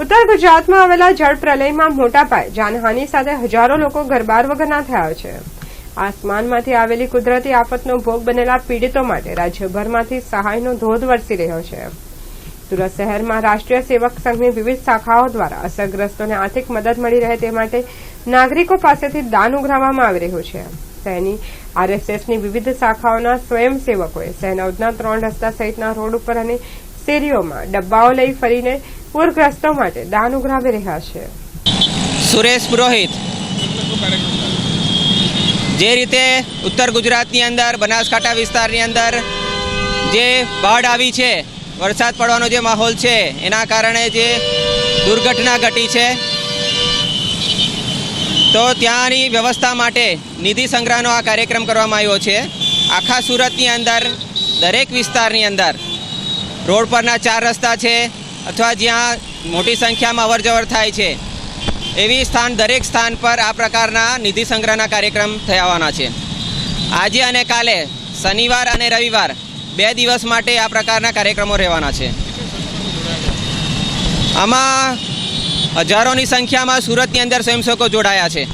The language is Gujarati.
ઉત્તર ગુજરાતમાં આવેલા જળ પ્રલયમાં મોટા પાયે જાનહાનિ સાથે હજારો લોકો ઘરબાર વગરના થયા છે. આસમાનમાંથી આવેલી કુદરતી આફતનો ભોગ બનેલા પીડિતો માટે રાજ્યભરમાંથી સહાયનો ધોધ વરસી રહ્યો છે. સુરત શહેરમાં રાષ્ટ્રીય સેવક સંઘની વિવિધ શાખાઓ દ્વારા અસરગ્રસ્તોને આર્થિક મદદ મળી રહે તે માટે નાગરિકો પાસેથી દાન ઉઘરાવવામાં આવી રહ્યું છે. શહેરની આરએસએસની વિવિધ શાખાઓના સ્વયંસેવકોએ શહેનૌદના ત્રણ રસ્તા સહિતના રોડ ઉપર અને શેરીઓમાં ડબ્બાઓ લઈ ફરીને પૂરગ્રસ્તો માટે દાન ઉઘરાવી રહ્યા છે. સુરેશ પુરોહિત, જે રીતે ઉત્તર ગુજરાતની અંદર, બનાસકાંઠા વિસ્તારની અંદર જે બાઢ આવી છે, વરસાદ પડવાનો જે માહોલ છે, એના કારણે જે દુર્ઘટના ઘટી છે, તો ત્યાંની વ્યવસ્થા માટે નિધિ સંગ્રહનો આ કાર્યક્રમ કરવામાં આવ્યો છે. આખા સુરતની અંદર, દરેક વિસ્તારની અંદર રોડ પરના ચાર રસ્તા છે અથવા જ્યાં મોટી સંખ્યામાં અવરજવર થાય છે. એવી સ્થાન દરેક સ્થાન પર આ પ્રકારના નિધિ સંગ્રહના કાર્યક્રમ થવાના છે. આજે અને કાલે, શનિવાર અને રવિવાર બે દિવસ માટે આ પ્રકારના કાર્યક્રમો રહેવાના છે. આમાં હજારોની સંખ્યામાં સુરતની અંદર સ્વયંસેવકો જોડાયા છે.